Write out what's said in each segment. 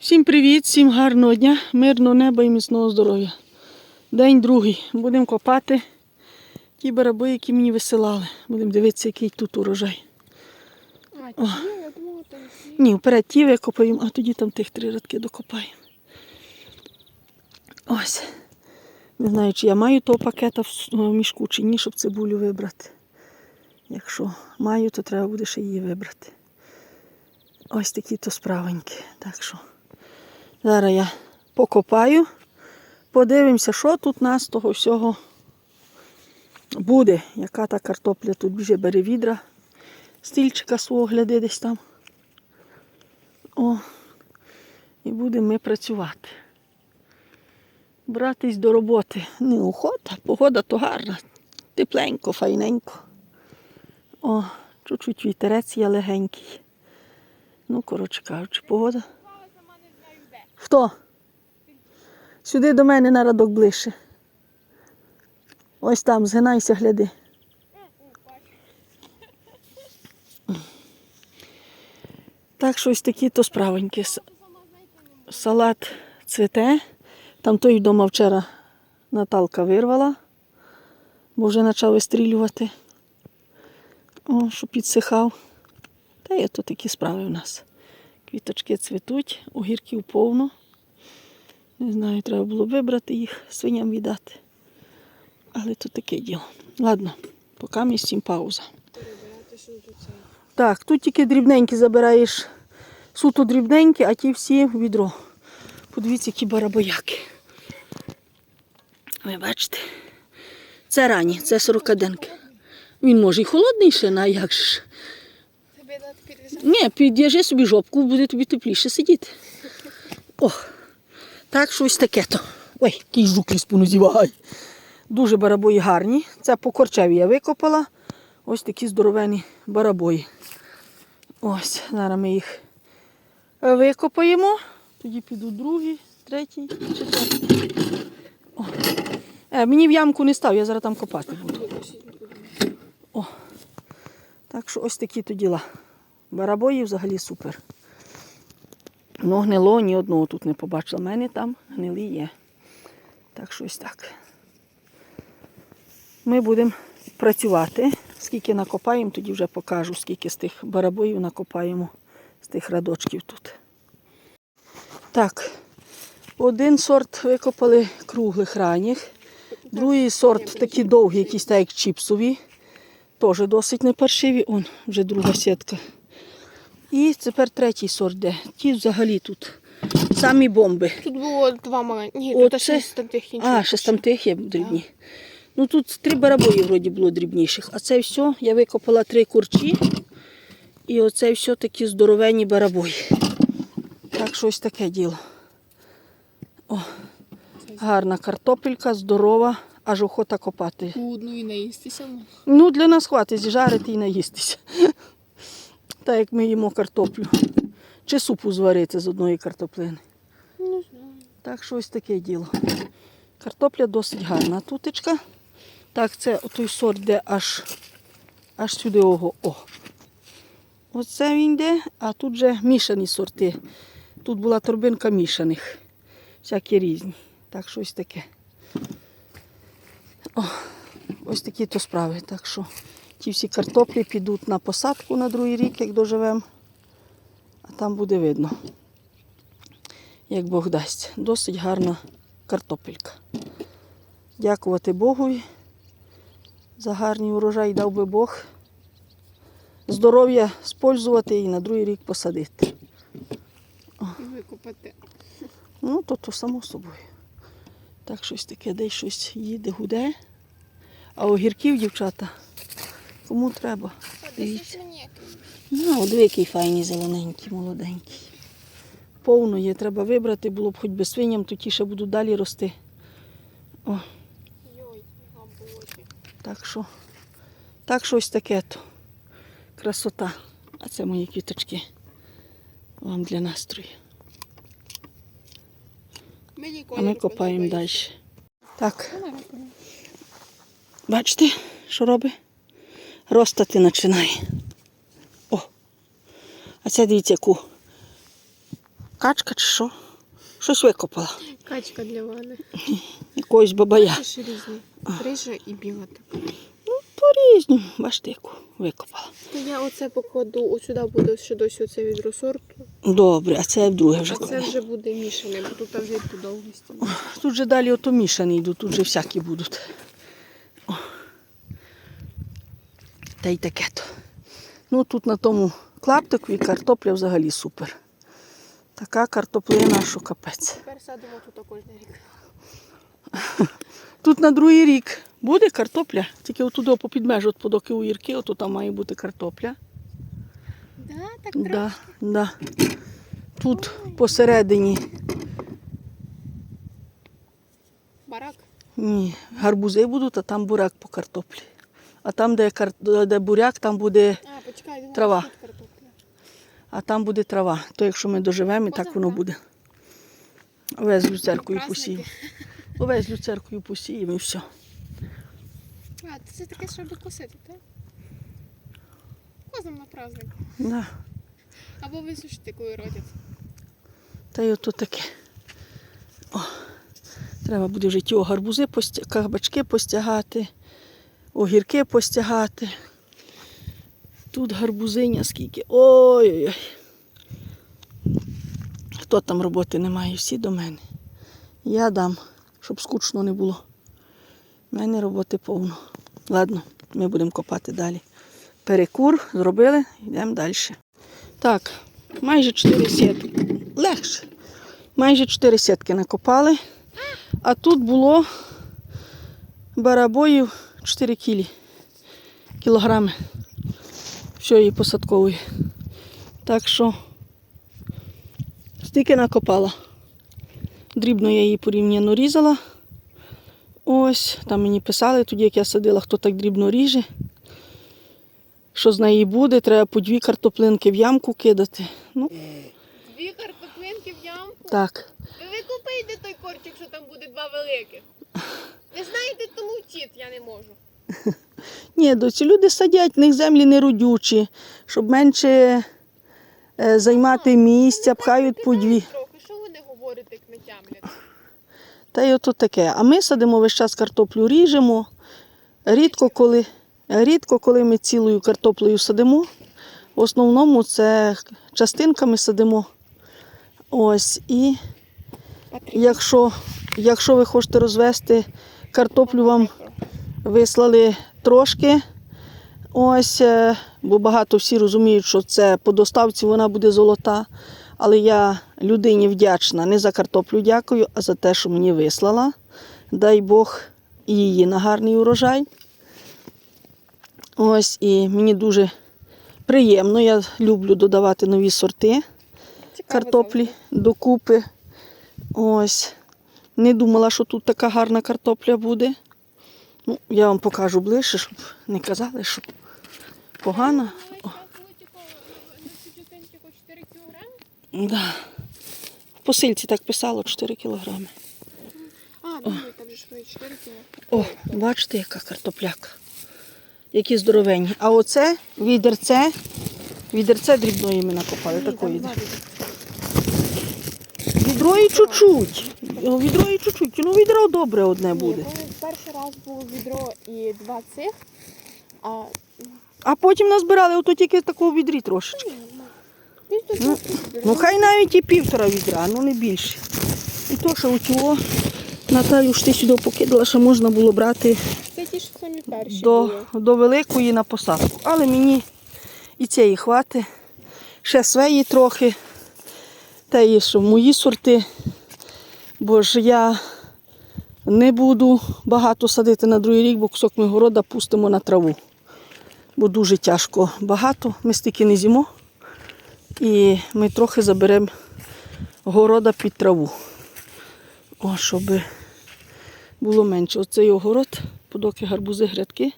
Всім привіт, всім гарного дня, мирного неба і міцного здоров'я. День другий. Будемо копати ті бараби, які мені висилали. Будемо дивитися, який тут урожай. А, ті, я думала, там всі. Ні, вперед ті викопаємо, а тоді там тих три радки докопаємо. Ось. Не знаю, чи я маю того пакета в мішку, чи ні, щоб цибулю вибрати. Якщо маю, то треба буде ще її вибрати. Ось такі то справенькі. Так що зараз я покопаю, подивимося, що тут у нас того всього буде. Яка та картопля тут вже бере відра. Стільчика свого гляди десь там. О, і будемо ми працювати. Братись до роботи. Неохота, погода то гарна. Тепленько, файненько. О, чуть-чуть вітерець є легенький. Ну, коротше кажучи, погода. Хто? Сюди до мене на радок ближче. Ось там, згинайся, гляди. Так що ось такі то справенькі. Салат цвіте. Там той вдома вчора Наталка вирвала, бо вже почав вистрілювати. О, що підсихав. Та є то такі справи в нас. Квіточки цвітуть, огірків повно. Не знаю, треба було вибрати їх, свиням віддати. Але то таке діло. Ладно, поки ми всім пауза. Тут. Так, тут тільки дрібненькі забираєш, суто дрібненькі, а ті всі відро. Подивіться, які барабояки. Ви бачите? Це рані, це сорокаденки. Він може і холодний ще, на як ж. Тебе дати? Ні, під'їжджи собі жопку, буде тобі тепліше сидіти. О, так щось таке то. Ой, який жук ліспу зівай. Дуже барабої гарні. Це по корчеві я викопала. Ось такі здоровені барабої. Ось, зараз ми їх викопаємо. Тоді піду другий, третій, четвертий. Е, мені в ямку не став, я зараз там копати буду. О. Так що ось такі то діла. Барабої взагалі супер. Ну, гнило ні одного тут не побачила. У мене там гнилі є. Так що ось так. Ми будемо працювати. Скільки накопаємо, тоді вже покажу, скільки з тих барабоїв накопаємо з тих радочків тут. Так, один сорт викопали круглих ранніх, другий сорт такі довгі, якісь так як чіпсові. Теж досить непаршиві. Он вже друга сітка. І тепер третій сорт де. Ті взагалі тут самі бомби. Тут було два маленькі. Ні, Оце- тут шість там тих інших. А, з там тих є дрібні. Ну тут три барабої вроді було дрібніших. А це все, я викопала три курчі. І оце все такі здоровенні барабої. Так що ось таке діло. О, гарна картопелька, здорова, аж охота копати. Одну і наїстися. Ну, для нас хватить зжарити і наїстися. Так як ми їмо картоплю. Чи супу зварити з одної картоплини. Не знаю. Так що ось таке діло. Картопля досить гарна. Тутечка. Так, це той сорт, де аж, аж сюди ого. О. Оце він йде, а тут вже мішані сорти. Тут була торбинка мішаних. Всякі різні. Так що ось таке. О, ось такі то справи. Так що ті всі картоплі підуть на посадку на другий рік, як доживемо. А там буде видно як Бог дасть. Досить гарна картопелька. Дякувати Богу за гарний урожай дав би Бог. Здоров'я спользувати і на другий рік посадити. І викопати. Ну, то то само собою. Так щось таке, десь щось їде, гуде. А огірків, дівчата, кому треба. Дивіться. Ну, от диви, який файний, зелененький, молоденький. Повно є, треба вибрати, було б хоч би свиням, то ті ще будуть далі рости. О, так що, так що ось таке то. Красота. А це мої квіточки. Вам для настрою. А ми копаємо далі. Так, бачите, що робить? Ростати починає. О! А це дивіться, яку Качка чи що? Щось викопала. Качка для вани. Якогось бабая. Це різні. Рижа і біла така. По-різному. Бачите, яку викопала. То я оце покладу, ось сюди буде ще досі оце відро сорту. Добре, а це вдруге вже А це вже буде мішане, бо тут вже і довгості. Тут же далі ото мішані йдуть, тут же всякі будуть. О. Та й таке то. Ну тут на тому клаптику і картопля взагалі супер. Така картоплина, що капець. Тепер садимо тут кожен рік. Тут на другий рік буде картопля, тільки отуди по підмежу, от подоки у Ірки, ото там має бути картопля. Да, так Да, да. Тут посередині Барак. ні, гарбузи будуть, а там буряк по картоплі. А там, де, кар... де буряк, там буде, А, почекай, Трава. а там буде трава. То якщо ми доживемо, і так воно буде. Весь люцеркою Праздники. посіємо. Весь люцеркою посіємо і все. А, це таке, щоб косити, так? Козам на праздник. Да. Або висушити, коли родять. Та й ото таке. О, треба буде в житті гарбузи, постя... кабачки постягати, огірки постягати. Тут гарбузиня скільки. Ой-ой-ой. Хто там роботи не має, всі до мене. Я дам, щоб скучно не було. У мене роботи повно. Ладно, ми будемо копати далі. Перекур зробили, йдемо далі. Так, майже 4 сітки. Легше. Майже 4 сітки накопали. А тут було барабоїв 4 кілі. Кілограми. Все її посадкової. Так що стільки накопала. Дрібно я її порівняно різала. Ось, там мені писали тоді, як я садила, хто так дрібно ріже. Що з неї буде, треба по дві картоплинки в ямку кидати. Ну, Дві картоплинки в ямку. так. Ви купите той корчик, що там буде два великих. Не знаєте, то мовчіть, я не можу. Ні, доці люди садять, в них землі не родючі, щоб менше е, займати місця, пхають по дві. Трохи, що ви не говорите, як не тямлять? Та й ото таке. А ми садимо весь час картоплю ріжемо. Рідко коли, рідко коли ми цілою картоплею садимо. В основному це частинками садимо. Ось. І якщо, якщо ви хочете розвести картоплю, вам вислали трошки. Ось, е, бо багато всі розуміють, що це по доставці вона буде золота. Але я людині вдячна не за картоплю дякую, а за те, що мені вислала. Дай Бог її на гарний урожай. Ось, і мені дуже приємно. Я люблю додавати нові сорти картоплі докупи. Ось. Не думала, що тут така гарна картопля буде. Ну, я вам покажу ближче, щоб не казали, що погана. Да. В посильці так писало 4 кілограми. А, думаю, там же ж ви 4 кіло. О, бачите, яка картопляка. Які здоровенні. А оце відерце, відерце дрібної ми накопали. Такої. Там Відро і чуть-чуть. О, Відро і чуть-чуть. Ну, відро добре одне буде. Ні, коли перший раз було відро і два цих, а А потім назбирали ото тільки такого відрі трошечки. ні, десь до Ну, двох відро. Ну хай навіть і півтора відра, ну не більше. І то, що оцього Наталю ж ти сюди покидала, що можна було брати Це ті, що самі перші до, були. до великої на посадку. Але мені і цієї хвати. Ще свої трохи. Те є, що мої сорти. Бо ж я не буду багато садити на другий рік, бо кусок ми города пустимо на траву. Бо дуже тяжко багато. Ми стільки не з'їмо. І ми трохи заберемо города під траву. О, щоб було менше. Оцей огород, подоки гарбузи, грядки.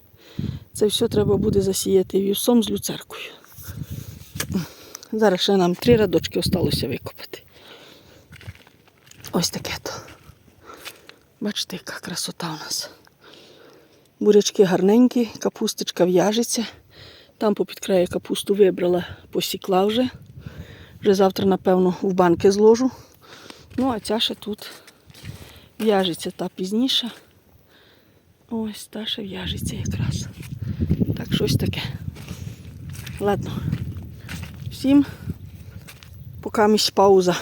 Це все треба буде засіяти вівсом з люцеркою. Зараз ще нам три радочки осталося викопати. Ось таке то. Бачите, яка красота у нас. Бурячки гарненькі, капусточка в'яжеться. Там попід краю капусту вибрала, посікла вже. Вже завтра, напевно, в банки зложу. Ну, а ця ще тут в'яжеться та пізніше. Ось та ще в'яжеться якраз. Так, щось таке. Ладно. Всім поки місь пауза.